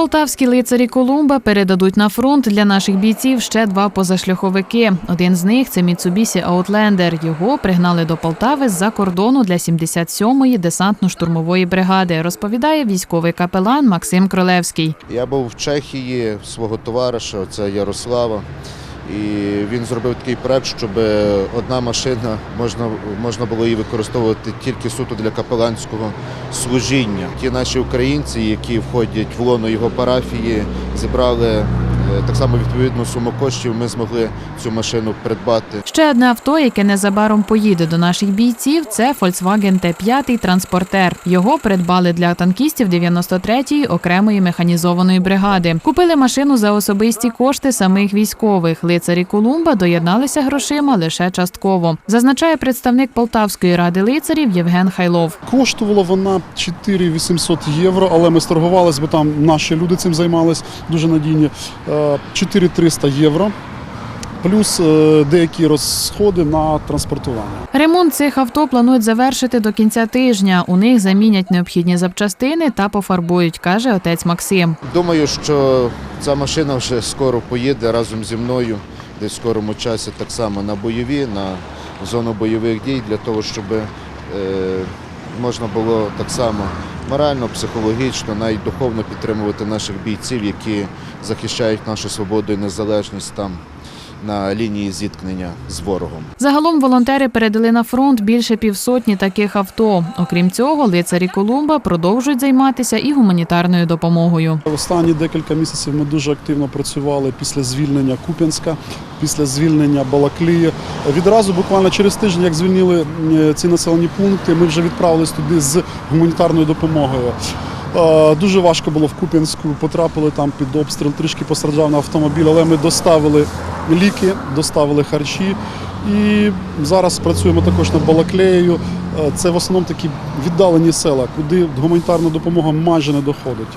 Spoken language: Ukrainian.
Полтавські лицарі Колумба передадуть на фронт для наших бійців ще два позашляховики. Один з них це Міцубісі Аутлендер. Його пригнали до Полтави з-за кордону для 77-ї десантно-штурмової бригади, розповідає військовий капелан Максим Кролевський. Я був в Чехії свого товариша, це Ярослава. І він зробив такий проект, щоб одна машина можна, можна було її використовувати тільки суто для капеланського служіння. Ті наші українці, які входять в лоно його парафії, зібрали так само відповідну суму коштів. Ми змогли цю машину придбати. Ще одне авто, яке незабаром поїде до наших бійців, це Volkswagen T5 транспортер. Його придбали для танкістів 93-ї окремої механізованої бригади. Купили машину за особисті кошти самих військових. Лицарі Колумба доєдналися грошима лише частково. Зазначає представник Полтавської ради лицарів Євген Хайлов. Коштувала вона 4800 євро, але ми сторгувалися, бо там наші люди цим займались дуже надійні. Е, 4300 євро. Плюс е, деякі розходи на транспортування. Ремонт цих авто планують завершити до кінця тижня. У них замінять необхідні запчастини та пофарбують, каже отець Максим. Думаю, що ця машина вже скоро поїде разом зі мною, десь в скорому часі так само на бойові, на зону бойових дій, для того, щоб е, можна було так само морально, психологічно, навіть духовно підтримувати наших бійців, які захищають нашу свободу і незалежність там на лінії зіткнення з ворогом. Загалом волонтери передали на фронт більше півсотні таких авто. Окрім цього, лицарі Колумба продовжують займатися і гуманітарною допомогою. Останні декілька місяців ми дуже активно працювали після звільнення Куп'янська, після звільнення Балаклії. Відразу, буквально через тиждень, як звільнили ці населені пункти, ми вже відправились туди з гуманітарною допомогою. Е, Дуже важко було в Куп'янську, потрапили там під обстріл, трішки постраждав на автомобіль, але ми доставили ліки, доставили харчі. І зараз працюємо також над Балаклеєю. Е, Це в основному такі віддалені села, куди гуманітарна допомога майже не доходить.